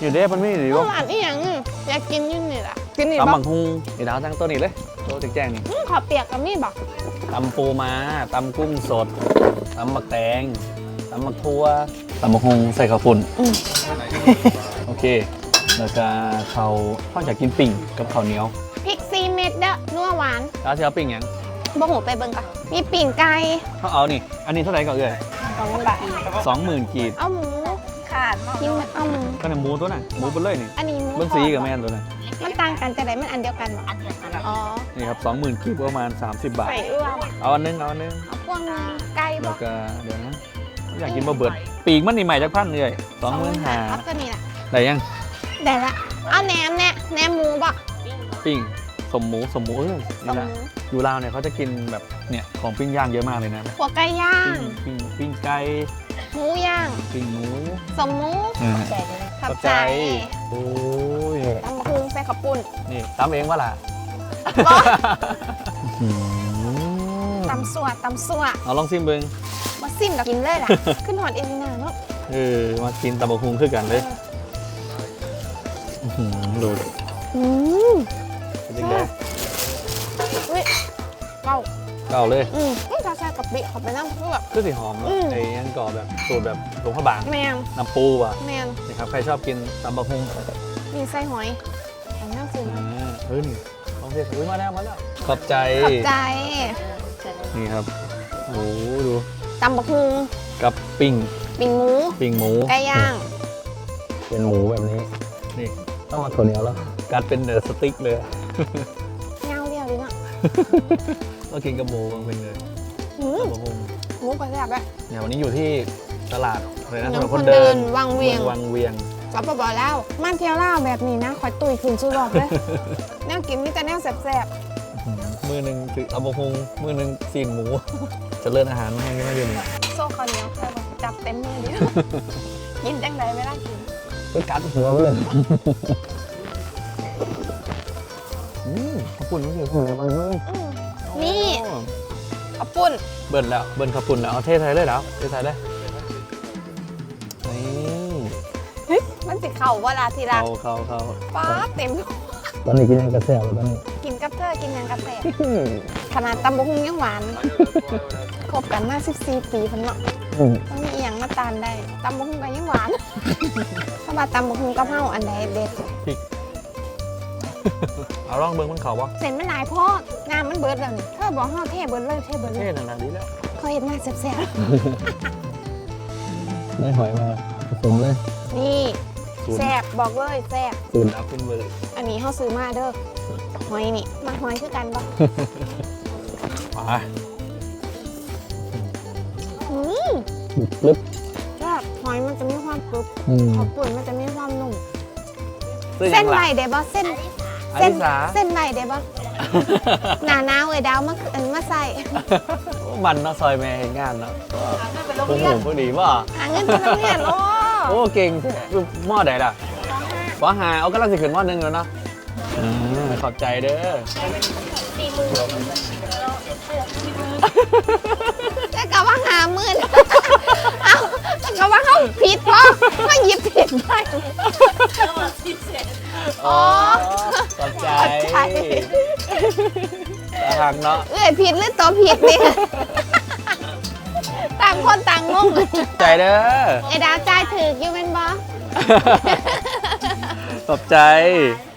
อยู่เด้มันไม่หรือเมื่ว่าอวานอีหยังอยากกินอยุ่นนี่ล่ะกินนี่ตำบ่บังฮุงไอ้ดาวตั้งตัวนี้เลยตัวแจ้งๆนี่อืมขอเปียกกับมี่บอกตำปูม้าตำกุ้งสดตำบักแตงตำบักทั่วตำบักฮุงใส่ข้าวปุ่นโอเค แล้วก็เขาพ่ออยากกินปิ่งกับข้าวเหนียวพริกซีเม็ดเด้อนัวหวานแล้วจะเอาปิ่งหยังบ่หูไปเบิ่งก่อนมีปิ่งไก่เขาเอานี่ อันนี้เท่าไหร่ก่อนเลยสองบาทสองหมื่นกีบเอาหมู ขาดกินเอาหมูก็เนี่ยหมูตัวน่ะหมูเป็นเลยนี่อันนี้หมูเบิ้งสีกับแม่นตัวน่ะมันต่างกันแต่ไหนมันอันเดียวกันบ่อ๋อนี่ครับสองหมื่นกีบประมาณ 30 บาท ใส่เอื้อมเอาอันนึงเอาอันนึงเอาพวกนึงไก่บ่แล้วก็เดี๋ยวนะอยากกินบะเบิด ปีกมันนี่ใหม่จากพันเลยสองหมื่นห้าเอาตัวนี้ล่ะได้ยังได้ละเอาแหนมแน่แหนมหมูบ่ปิ้งสมหมูสมหมูเออสนี่มนะหมูอยู่ลาวเนี่ยเขาจะกินแบบเนี่ยของปิ้งย่างเยอะมากเลยนะหัวไก่ย่าง ปิ้งปิ้งปิ้งไก่ หมูย่าง ปิ้งหมู สมหมูอ่า ขับเข้าใจใจโอ้ยตำบักหุ่งใส่ข้าวปุ้นนี่ตำเองวะล่ะบ่อืมตำสัวตำสัวเอาลองซิมเบิงมาซิมกับกินเลยล่ะ ขึ้นหอดเอลินาเนาะเออมากินตำบักฮุงคือกันเลยอื้อหือดูดิอืมเป็นยังไงเฮ้ยเก่าเก่าเลยอืมนี่จะใส่กับปิเข้าไปน้ำเพื่อแบบ คือสีหอมเนอะอืม ไอ้ยังก่อแบบสูตรแบบหลวงพระบางแมงน้ำปูอะแมงนี่ครับใครชอบกินตำบักฮุงมีไส้หอยอันนี้คืออ่าเฮ้ยนี่ลองเสียอุ้ยมาแล้วมาแล้วขอบใจ ขอบใจนี่ครับ โอ้โหดูตำบักหุ่งกับปิ้งปิ่งหมูปิ้งหมูไก่ย่างเป็นหมูแบบนี้ นี่ต้องมาถั่วเหนียวแล้วกัดเป็นเดอะสติ๊กเลยเงาเดียวดีเนาะ ก็กินกับหมูมันเป็นเลย อืมตำบักฮุงหมูไปแบบแบบเนี่ยวันนี้อยู่ที่ตลาดอะไรนะถนนน้ำคคนนเดิเดินนวังเวียงมือวังเวียงจับปะบอกแล้วมันเที่ยวเล่าวแบบนี้นะคอยตุยขึ้นสุดหลอกเลย แนวกินมีแต่แนวแสบมือหนึ่งถือตำบักฮุงมือหนึ่งซีนหมู เจะเลิญอาหารมาให้ไม่ได้เลยๆโซ่ข้าวเหนียวใครบอกจับเต็มมือเดียว กินจังไรไม่ได้กิน ก็กัดหัวไปเลยอืมขอบคุณมากเลยคุณอะไรบ้างอืมนี่ ข้าวปุ้น เบิ้ลแล้วเบิ้ลขอบคุณแล้วเอาเทไทยเลยแล้วเทไทยเลยนี่มันสิเข่าเวลาทีละเขาเขาเขาป๊าดเต็ม ตอนนี้กินยังกระแสเลยตอนนี้กินกับเธอกินหยังกับแสบขนาดตำบกหุ่งยังหวาน คบกันมา 14 ปีเพันเนาะต้องมีอหย่างมาตานได้ตำบกหุ่งกันยังหวานถ้าว่าตำบกหุ่งกับเฮาอันใดเด็ด เอาลองเบิ้งมันเขาปะเส้นมันหลายโพอดน้ำมันเบิดแล้วนี่เธอบอกเฮาเทเบิดเลยเทเบิดเลเท่ยนานๆดีแล้วเขาเห็นมาแซ่บได้หอยมาผสมเลยๆนี่ศูนย์แซ่บบอกเลยแซ่บศูนย์อัพเป็นเบอร์อันนี้เขาซื้อมาเด้อหอยนี่มาหอยคือกันปะไปอืมลึกแซ่บหอยมันจะมีความกรุบอืม ข้าวปุ่นมันจะมีความนุ่มเส้เส้นนไหไหลวเด้บ่เส้นอ เส้นลิสา เส้นไหวเด้บ่หนาหนาวเอ้ยดาวมาคืออันมาใส่ มันเนาะซอยแม่เห็นงานเนาะโอ้โหพอดีป่ะหาเงินไปโรงเรียนโอ้โอ้เก่งแท้หม้อใดล่ะปหาเอากำลังสิขึ้นหม้อหนึงแล้วเนาะอ่าขอบใจเด้อแต่ก็ว่าหาหมื่นเอ้าแต่ก็ว่าเขาผิดเพราะเขาหยิบผิดไปอ๋อ ขอบใจขอบใจทางเนาะเอ้ยผิดหรือตัวผิดเนี่ยต่างคนต่างงงใจเด้อไอ้ดาวจ่ายถืออยู่เป็นบอขอบใจ